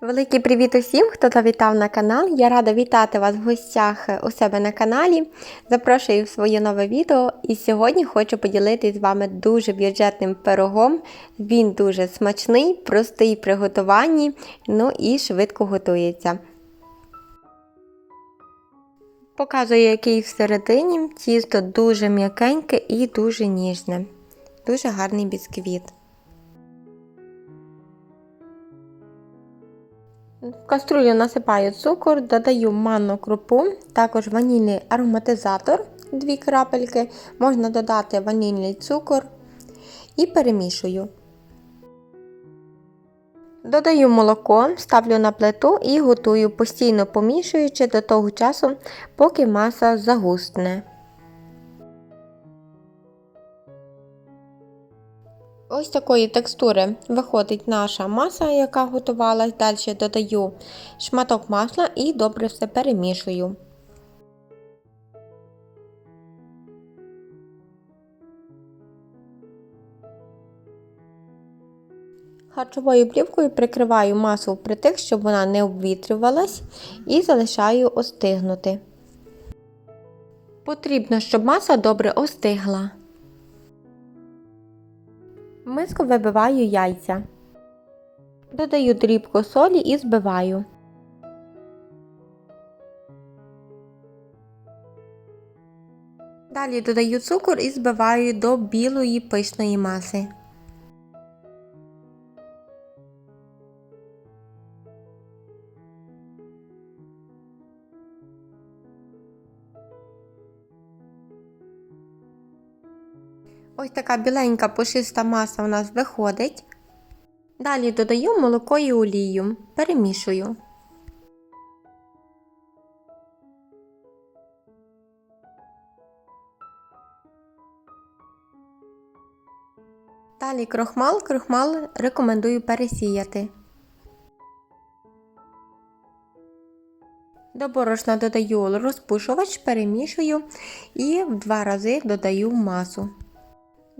Великий привіт усім, хто завітав на канал. Я рада вітати вас в гостях у себе на каналі. Запрошую в своє нове відео. І сьогодні хочу поділитися з вами дуже бюджетним пирогом. Він дуже смачний, простий в приготуванні, ну і швидко готується. Показую, який всередині. Тісто дуже м'якеньке і дуже ніжне. Дуже гарний бісквіт. В каструлю насипаю цукор, додаю манну крупу, також ванільний ароматизатор 2 крапельки, можна додати ванільний цукор і перемішую. Додаю молоко, ставлю на плиту і готую, постійно помішуючи до того часу, поки маса загустне. Ось такої текстури виходить наша маса, яка готувалась. Далі додаю шматок масла і добре все перемішую. Харчовою плівкою прикриваю масу впритик, щоб вона не обвітрювалась, і залишаю остигнути. Потрібно, щоб маса добре остигла. В миску вибиваю яйця. Додаю дрібку солі і збиваю. Далі додаю цукор і збиваю до білої пишної маси. Ось така біленька пушиста маса у нас виходить. Далі додаю молоко і олію, перемішую. Далі крохмал, крохмал рекомендую пересіяти. До борошна додаю розпушувач, перемішую і в два рази додаю масу.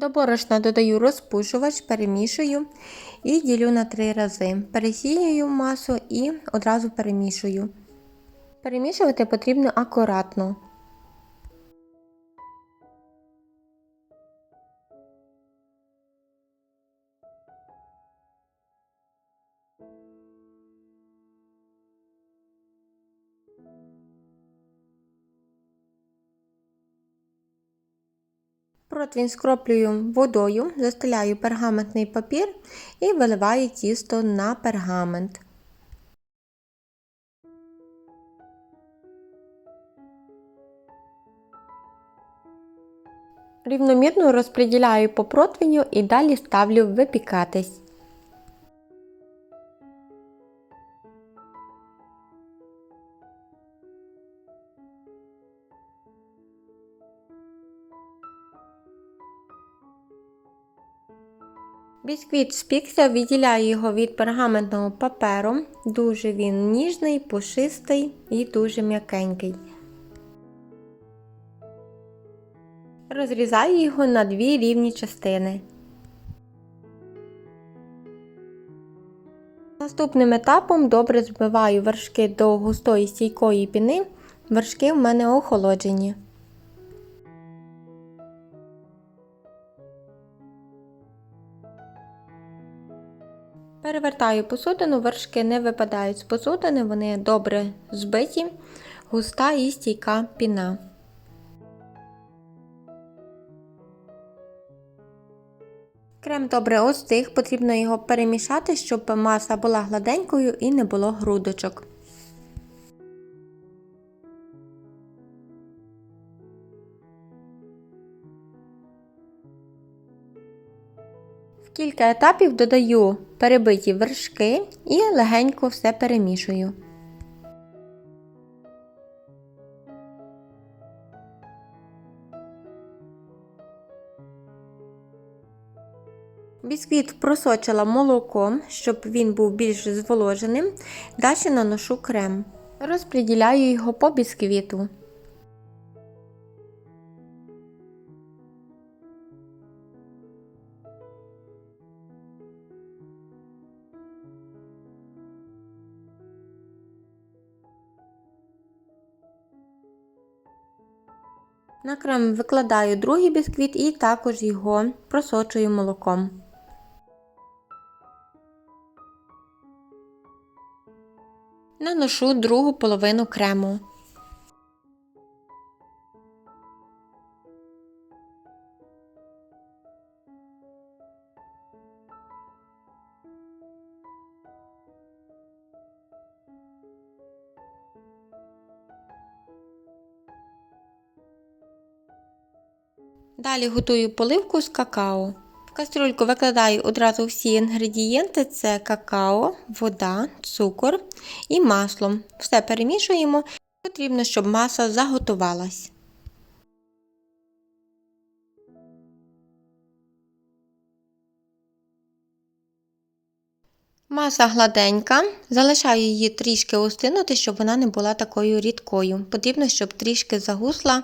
До борошна додаю розпушувач, перемішую і ділю на три рази. Пересіюю масу і одразу перемішую. Перемішувати потрібно акуратно. Противень скроплюю водою, застеляю пергаментний папір і виливаю тісто на пергамент. Рівномірно розподіляю по противню і далі ставлю випікатись. Бісквіт спікся, відділяю його від пергаментного паперу. Дуже він ніжний, пушистий і дуже м'якенький. Розрізаю його на дві рівні частини. Наступним етапом добре збиваю вершки до густої стійкої піни. Вершки в мене охолоджені. Перевертаю посудину, вершки не випадають з посудини, вони добре збиті, густа і стійка піна. Крем добре остиг, потрібно його перемішати, щоб маса була гладенькою і не було грудочок. Кілька етапів додаю перебиті вершки і легенько все перемішую. Бісквіт просочила молоком, щоб він був більш зволоженим. Далі наношу крем. Розподіляю його по бісквіту. На крем викладаю другий бісквіт і також його просочую молоком. Наношу другу половину крему. Далі готую поливку з какао. В кастрюльку викладаю одразу всі інгредієнти: це какао, вода, цукор і масло. Все перемішуємо. Потрібно, щоб маса заготувалась. Маса гладенька, залишаю її трішки остинути, щоб вона не була такою рідкою. Потрібно, щоб трішки загусла,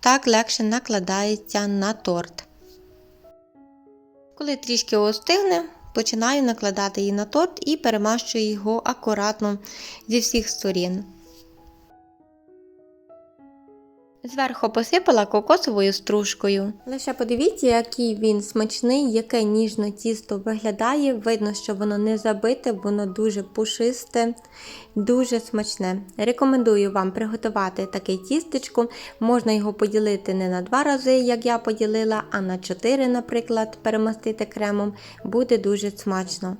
так легше накладається на торт. Коли трішки остигне, починаю накладати її на торт і перемащую його акуратно зі всіх сторін. Зверху посипала кокосовою стружкою. Лише подивіться, який він смачний, яке ніжне тісто виглядає. Видно, що воно не забите, воно дуже пушисте, дуже смачне. Рекомендую вам приготувати таке тістечко. Можна його поділити не на два рази, як я поділила, а на чотири, наприклад, перемастити кремом. Буде дуже смачно.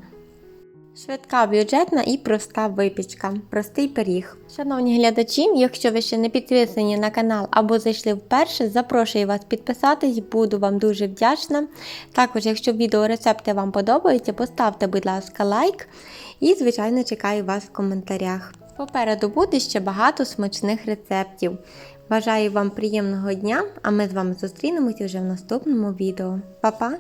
Швидка, бюджетна і проста випічка, простий пиріг. Шановні глядачі, якщо ви ще не підписані на канал або зайшли вперше, запрошую вас підписатись, буду вам дуже вдячна. Також, якщо відеорецепти вам подобаються, поставте, будь ласка, лайк і, звичайно, чекаю вас в коментарях. Попереду буде ще багато смачних рецептів. Бажаю вам приємного дня, а ми з вами зустрінемось вже в наступному відео. Па-па!